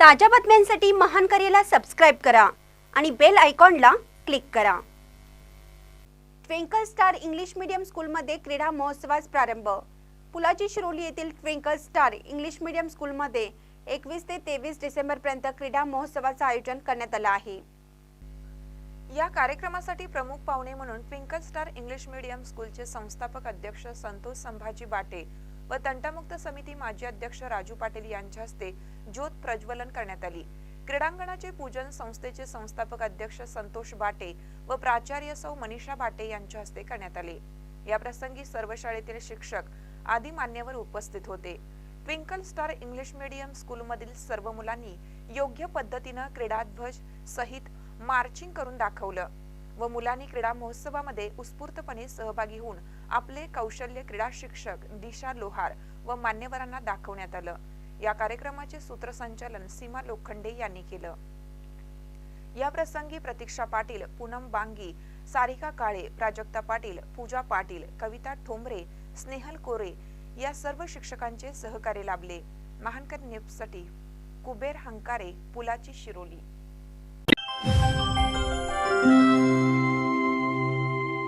ताज्या बातम्यांसाठी महान करेला सबस्क्राईब करा आणि बेल आयकॉनला क्लिक करा. ट्विंकल स्टार इंग्लिश मीडियम स्कूलमध्ये क्रीडा महोत्सवास प्रारंभ. पुलाची शिरोली येथील ट्विंकल स्टार इंग्लिश मीडियम स्कूलमध्ये एकवीस ते तेवीस डिसेंबरपर्यंत क्रीडा महोत्सवाचं आयोजन करण्यात आलं आहे. या कार्यक्रमासाठी प्रमुख पाहुणे म्हणून ट्विंकल स्टार इंग्लिश मीडियम स्कूलचे संस्थापक अध्यक्ष संतोष संभाजी बाटे व तंटामुक्त समिती माजी अध्यक्ष राजू पाटील यांच्या हस्ते ज्योत प्रज्वलन करण्यात आली. क्रीडांगणाचे पूजन संस्थेचे संस्थापक अध्यक्ष संतोष बाटे व प्राचार्य सौ मनीषा बाटे यांच्या हस्ते करण्यात आले. या प्रसंगी सर्व शाळेतील शिक्षक आदी मान्यवर उपस्थित होते. ट्विंकल स्टार इंग्लिश मीडियम स्कूलमधील सर्व मुलांनी योग्य पद्धतीनं क्रीडाध्वज सहित मार्चिंग करून दाखवलं. व मुलांनी क्रीडा महोत्सवामध्ये उत्स्फूर्तपणे सहभागी होऊन आपले कौशल्य क्रीडा शिक्षक दिशा लोहार व मान्यवरांना दाखवण्यात आलं. या कार्यक्रमाचे सूत्रसंचालन सीमा लोखंडे यांनी केलं. या प्रसंगी प्रतीक्षा पाटील पूनम बांगी सारिका काळे प्राजक्ता पाटील पूजा पाटील कविता ठोंबरे स्नेहल कोरे या सर्व शिक्षकांचे सहकार्य लाभले. महानकर न्यूजसाठी कुबेर हंकारे पुलाची शिरोली.